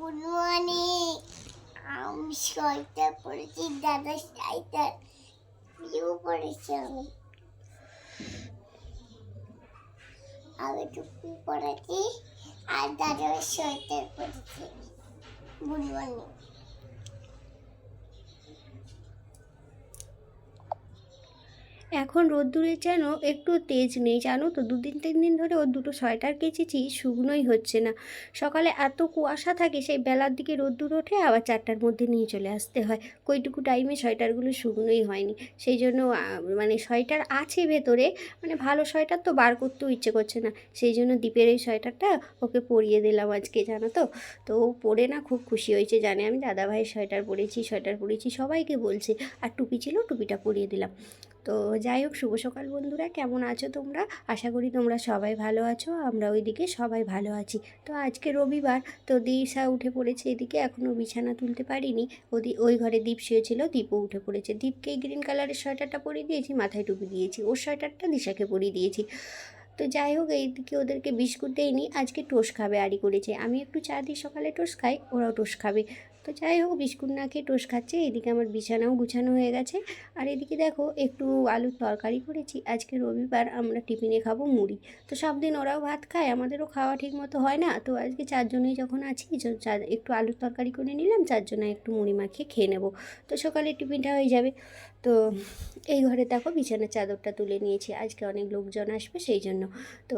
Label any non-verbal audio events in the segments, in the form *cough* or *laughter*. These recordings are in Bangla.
গুড মর্নিং আমি সোয়েটার দাদা সোয়েটার ভিউ পরেছি আমি আমি টুপি পরেছি আর দাদা সোয়েটার পরেছি গুড মর্নিং এখন রোদ্দুরের যেন একটু তেজ নেই, জানো তো? দুদিন, তিন দিন ধরে ওর দুটো সোয়েটার কেচেছি, শুকনোই হচ্ছে না। সকালে এত কুয়াশা থাকে, সেই বেলার দিকে রোদ্দুর ওঠে, আবার চারটার মধ্যে নিয়ে চলে আসতে হয়। কইটুকু টাইমে সোয়েটারগুলো শুকনোই হয়নি। সেই জন্য মানে সোয়েটার আছে ভেতরে মানে ভালো সোয়েটার তো বার করতেও ইচ্ছে করছে না। সেই জন্য দ্বীপের এই সোয়েটারটা ওকে পরিয়ে দিলাম আজকে, জানো তো? তো ও পরে না খুব খুশি হয়েছে, জানে আমি দাদাভাইয়ের সোয়েটার পরেছি সোয়েটার পরেছি, সবাইকে বলছে। আর টুপি ছিল, টুপিটা পরিয়ে দিলাম। তো যাই হোক, শুভ সকাল বন্ধুরা। কেমন আছো তোমরা? আশা করি তোমরা সবাই ভালো আছো, আমরা ওইদিকে সবাই ভালো আছি। তো আজকে রবিবার, তো দিশা উঠে পড়েছে এদিকে এখনও বিছানা তুলতে পারিনি। ওদি, ওই ঘরে দীপ শুয়েছিল, দীপও উঠে পড়েছে। দীপকে গ্রিন কালারের সোয়েটারটা পরিয়ে দিয়েছি, মাথায় টুপি দিয়েছি। ওর সোয়েটারটা দিশাকে পরিয়ে দিয়েছি। তো যাই হোক, এইদিকে ওদেরকে বিস্কুট দেয়নি আজকে টোস্ট খাবে আড়ি করেছে। আমি একটু চা দিই, সকালে টোস্ট খাই, ওরাও টোস্ট খাবে। তো যাই হোক, বিস্কুট না খেয়ে টোস্ট খাচ্ছে। এদিকে আমার বিছানাও গুছানো হয়ে গেছে। আর এদিকে দেখো, একটু আলুর তরকারি করেছি। আজকে রবিবার আমরা টিফিনে খাব মুড়ি। তো সব দিন ওরাও ভাত খায়, আমাদেরও খাওয়া ঠিক মতো হয় না। তো আজকে চারজনেই যখন আছি একটু আলুর তরকারি করে নিলাম, চারজনে একটু মুড়ি মাখিয়ে খেয়ে নেব। তো সকালে টিফিনটা হয়ে যাবে। তো এই ঘরে দেখো, বিছানার চাদরটা তুলে নিয়েছি। আজকে অনেক লোকজন আসবে সেই জন্য। তো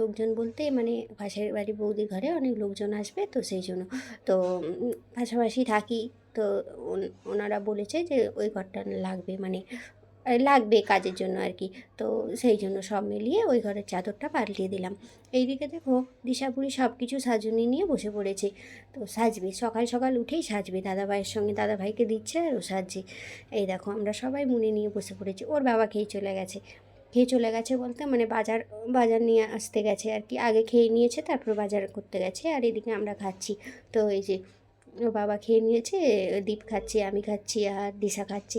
লোকজন বলতে মানে পাশের বাড়ি বৌদির ঘরে অনেক লোকজন আসবে, তো সেই জন্য। তো পাশাপাশি থাকি। তো ওন- ওনারা বলেছে যে ওই ঘরটা লাগবে মানে লাগবে কাজের জন্য আর কি তো সেই জন্য সব মিলিয়ে ওই ঘরের চাদরটা পাল্টিয়ে দিলাম। এইদিকে দেখো, দিশাপুরি সব কিছু সাজুনি নিয়ে বসে পড়েছে। তো সাজবে, সকাল সকাল উঠেই সাজবে। দাদা ভাইয়ের সঙ্গে দাদা ভাইকে দিচ্ছে আর ও সাজছে। এই দেখো, আমরা সবাই মনে নিয়ে বসে পড়েছি। ওর বাবা খেয়ে চলে গেছে। খেয়ে চলে গেছে বলতে মানে বাজার বাজার নিয়ে আসতে গেছে আর কি আগে খেয়ে নিয়েছে, তারপর বাজার করতে গেছে। আর এদিকে আমরা খাচ্ছি। তো এই যে বাবা খেয়ে নিয়েছে, দীপ খাচ্ছে, আমি খাচ্ছি আর দিশা খাচ্ছে।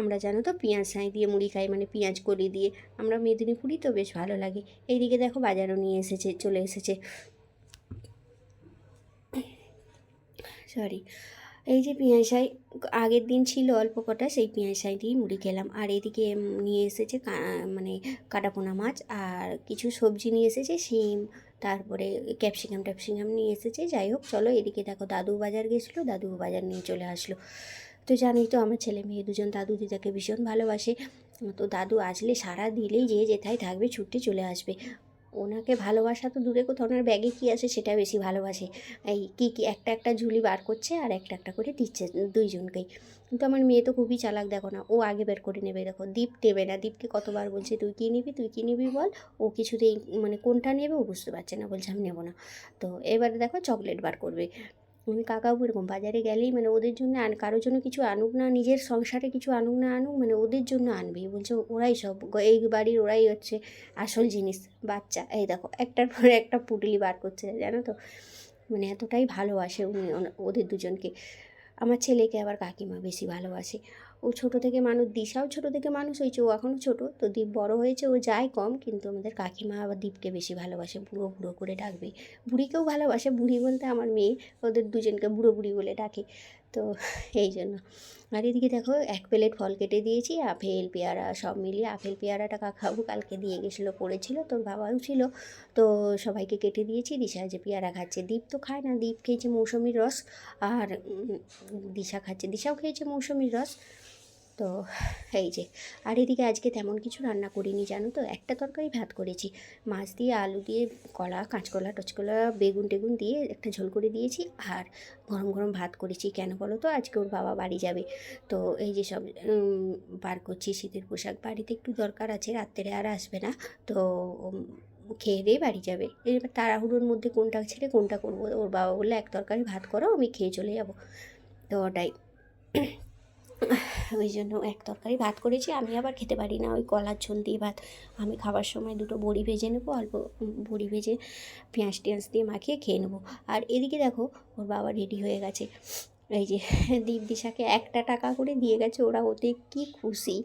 আমরা জানো তো পেঁয়াজ সাঁই দিয়ে মুড়ি খাই মানে পেঁয়াজ কলি দিয়ে। আমরা মেদিনীপুরই তো বেশ ভালো লাগে। এইদিকে দেখো বাজারও নিয়ে এসেছে, চলে এসেছে। সরি এই যে পেঁয়াজ সাই আগের দিন ছিল অল্প কটা, সেই পেঁয়াজ সাই দিয়েই মুড়ি খেলাম। আর এদিকে নিয়ে এসেছে মানে কাটাপোনা মাছ আর কিছু সবজি নিয়ে এসেছে, শিম তারপরে ক্যাপসিকাম ট্যাপসিকাম নিয়ে এসেছে, যাই হোক, চলো এদিকে দেখো, দাদু বাজার গেছিল, দাদু বাজার নিয়ে চলে আসলো। তো জানি তো, আমার ছেলে মেয়ে দুজন, দাদু দিদাকে ভীষণ ভালোবাসে। তো দাদু আসলে সারা দিলেই যে যেথায় থাকবে ছুটতে চলে আসবে। ওনাকে ভালোবাসা তো দূরে কোথাও, ওনার ব্যাগে কী আছে সেটা বেশি ভালোবাসে। এই কী কী একটা একটা ঝুলি বার করছে আর একটা একটা করে দিচ্ছে দুইজনকেই। কিন্তু আমার মেয়ে তো খুবই চালাক, দেখো না, ও আগে বের করে নেবে, দেখো, দীপ দেবে না। দীপকে কতবার বলছে, তুই কী নিবি, তুই কী নিবি বল? ও কিছুতেই মানে কোনটা নেবে ও বুঝতে পারছে না, বলছে, আমি নেব না। তো এবারে দেখো চকলেট বার করবে। কাকাবু এরকম বাজারে গেলেই মানে ওদের জন্য আন, কারোর জন্য কিছু আনুক না, নিজের সংসারে কিছু আনুক না আনুক মানে ওদের জন্য আনবে। বলছে, ওরাই সব, এই বাড়ির ওরাই হচ্ছে আসল জিনিস, বাচ্চা। এই দেখো, একটার পরে একটা পুটলি বার করছে, জানো তো? মানে এতটাই ভালোবাসে উনি ওদের দুজনকে। আমার ছেলেকে আবার কাকিমা বেশি ভালোবাসে। ও ছোটো থেকে মানুষ, দিশাও ছোটো থেকে মানুষ হয়েছে ও এখনও ছোটো, তো দীপ বড় হয়েছে, ও যায় কম, কিন্তু আমাদের কাকিমা আবার দীপকে বেশি ভালোবাসে, বুড়ো বুড়ো করে ডাকবে। বুড়িকেও ভালোবাসে, বুড়ি বলতে আমার মেয়ে, ওদের দুজনকে বুড়ো বুড়ি বলে ডাকে, তো এই জন্য। আর এদিকে দেখো, এক প্লেট ফল কেটে দিয়েছি, আপেল, পেয়ারা সব মিলিয়ে, আপেল, পেয়ারাটা কাকাবু কালকে দিয়ে গেছিল, পড়েছিল, তোর বাবাও ছিল তো সবাইকে কেটে দিয়েছি, দিশা যে পেয়ারা খাচ্ছে, দীপ তো খায় না, দীপ খেয়েছে মৌসুমির রস, আর দিশা খাচ্ছে, দিশাও খেয়েছে মৌসুমির রস তো এই যে, আর এদিকে আজকে তেমন কিছু রান্না করিনি, জানো তো? একটা তরকারি ভাত করেছি। মাছ দিয়ে আলু দিয়ে কলা, কাঁচকলা, টচকলা, বেগুন টেগুন দিয়ে একটা ঝোল করে দিয়েছি আর গরম গরম ভাত করেছি। কেন বলো তো? আজকে ওর বাবা বাড়ি যাবে। তো এই যে সব বার করছি শীতের পোশাক। বাড়িতে একটু দরকার আছে, রাত্রে আর আসবে না। তো খেয়ে দিয়ে বাড়ি যাবে। এবার তাড়াহুড়োর মধ্যে কোনটা ছেড়ে কোনটা করব? ওর বাবা বলল, এক তরকারি ভাত করো, আমি খেয়ে চলে যাব। তো ওটাই। ওই জন্য এক তরকারি ভাত করেছি, আমি আবার খেতে পারি না। ওই কলার ঝোল দিয়ে ভাত। আমি খাবার সময় দুটো বড়ি ভেজে নেব, অল্প বড়ি ভেজে পেঁয়াজ টেঁয়াজ দিয়ে মাখিয়ে খেয়ে নেব। আর এদিকে দেখো, ওর বাবা রেডি হয়ে গেছে। এই যে *laughs* দীপ দিশাকে একটা টাকা করে দিয়ে গেছে, ওরা ওতে কি খুশি?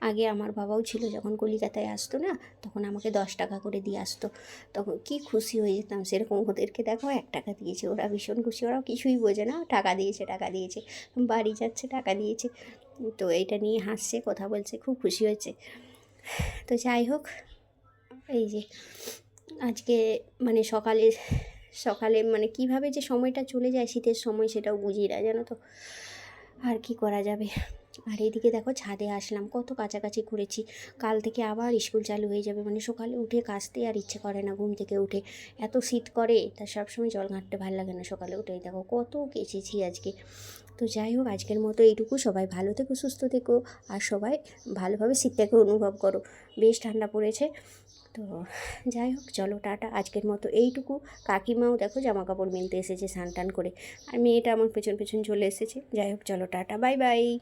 আগে আমার বাবাও ছিল যখন কলিকাতায় আসতো না, তখন আমাকে দশ টাকা করে দিয়ে আসতো। তখন কি খুশি হয়ে যেতাম, সেরকম ওদেরকে দেখো এক টাকা দিয়েছে, ওরা ভীষণ খুশি ওরা কিছুই বোঝে না, টাকা দিয়েছে টাকা দিয়েছে, বাড়ি যাচ্ছে, টাকা দিয়েছে। তো এইটা নিয়ে হাসছে, কথা বলছে, খুব খুশি হয়েছে। তো যাই হোক, এই যে আজকে মানে সকালে সকালে মানে কীভাবে যে সময়টা চলে যায় শীতের সময় সেটাও বুঝি না, জানো তো? আর কি করা যাবে? আর এইদিকে দেখো ছাদে আসলাম, কত কাছাকাছি ঘুরেছি। কাল থেকে আবার স্কুল চালু হয়ে যাবে মানে সকালে উঠে কাচতে আর ইচ্ছে করে না ঘুম থেকে উঠে। এত শীত করে, তা সবসময় জল ঘাঁটতে ভালো লাগে না সকালে উঠে। দেখো কত কেচেছি আজকে। তো যাই হোক, আজকের মতো এইটুকু। সবাই ভালো থেকো, সুস্থ থেকো আর সবাই ভালোভাবে শীতটাকে অনুভব করো। বেশ ঠান্ডা পড়েছে। তো যাই হোক, চলো টাটা। আজকের মতো এইটুকু। কাকিমাও দেখো জামা কাপড় মিলতে এসেছে স্নান টান করে। আর মেয়েটা আমার পেছন পেছন চলে এসেছে। যাই হোক, চলো টাটা। Bye bye.